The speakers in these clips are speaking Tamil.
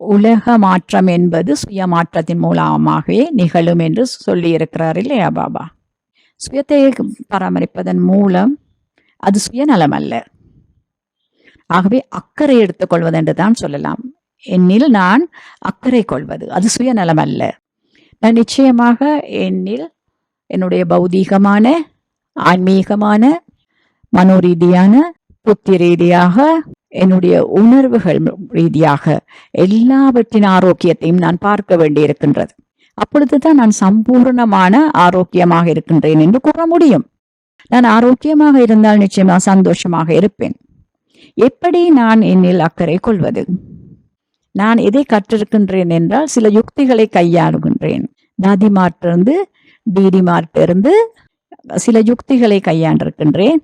உலக மாற்றம் என்பது சுய மாற்றத்தின் மூலமாகவே நிகழும் என்று சொல்லியிருக்கிறார் இல்லையா பாபா? சுயத்தை பராமரிப்பதன் மூலம் அது சுயநலம் அல்ல ஆகவே அக்கறை எடுத்துக்கொள்வது என்று தான் சொல்லலாம். என்னில் நான் அக்கறை கொள்வது அது சுயநலம் அல்ல நான் நிச்சயமாக என்னில் என்னுடைய பௌதீகமான ஆன்மீகமான மனோரீதியான புத்தி ரீதியாக என்னுடைய உணர்வுகள் ரீதியாக எல்லாவற்றின் ஆரோக்கியத்தையும் நான் பார்க்க வேண்டியிருக்கின்றது. அப்பொழுதுதான் நான் சம்பூர்ணமான ஆரோக்கியமாக இருக்கின்றேன் என்று கூற முடியும். நான் ஆரோக்கியமாக இருந்தால் நிச்சயமாக சந்தோஷமாக இருப்பேன். எப்படி நான் என்னில் அக்கறை கொள்வது? நான் எதை கற்றிருக்கின்றேன் என்றால் சில யுக்திகளை கையாளுகின்றேன். தாதிமார்ட்டிருந்து டிடிமார்ட்டிருந்து சில யுக்திகளை கையாண்டிருக்கின்றேன்.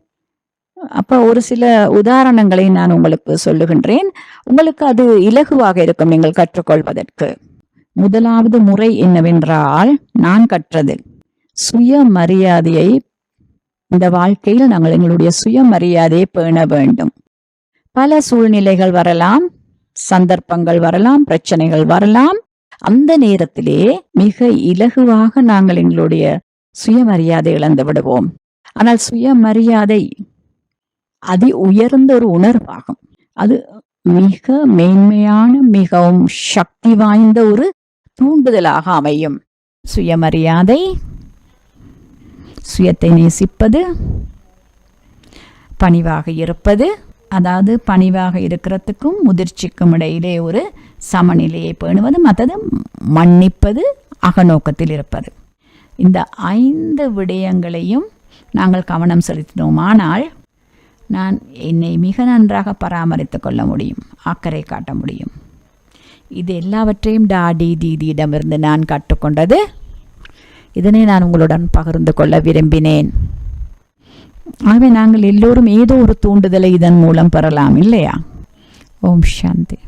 அப்ப ஒரு சில உதாரணங்களை நான் உங்களுக்கு சொல்லுகின்றேன். உங்களுக்கு அது இலகுவாக இருக்கும் நீங்கள் கற்றுக்கொள்வதற்கு. முதலாவது முறை என்னவென்றால் நான் கற்றது. சுயமரியாதையை இந்த வாழ்க்கையில் நாங்கள் எங்களுடைய சுயமரியாதையை பேண வேண்டும். பல சூழ்நிலைகள் வரலாம் சந்தர்ப்பங்கள் வரலாம் பிரச்சனைகள் வரலாம். அந்த நேரத்திலே மிக இலகுவாக நாங்கள் எங்களுடைய சுயமரியாதை இழந்து விடுவோம். ஆனால் சுயமரியாதை அதி உயர்ந்த ஒரு உணர்வாகும். அது மிக மேன்மையான மிகவும் சக்தி வாய்ந்த ஒரு தூண்டுதலாக அமையும். சுயமரியாதை சுயத்தை நேசிப்பது பணிவாக இருப்பது அதாவது பணிவாக இருக்கிறதுக்கும் முதிர்ச்சிக்கும் இடையிலே ஒரு சமநிலையை பேணுவது மற்றது மன்னிப்பது அகநோக்கத்தில் இருப்பது. இந்த ஐந்து விடயங்களையும் நாங்கள் கவனம் செலுத்தினோமானால் நான் என்னை மிக நன்றாக பராமரித்து கொள்ள முடியும் அக்கறை காட்ட முடியும். இது எல்லாவற்றையும் டாடி தீதியிடமிருந்து நான் கற்றுக்கொண்டது. இதனை நான் உங்களுடன் பகிர்ந்து கொள்ள விரும்பினேன். ஆகவே நாங்கள் எல்லோரும் ஏதோ ஒரு தூண்டுதலை இதன் மூலம் பெறலாம் இல்லையா? ஓம் சாந்தி.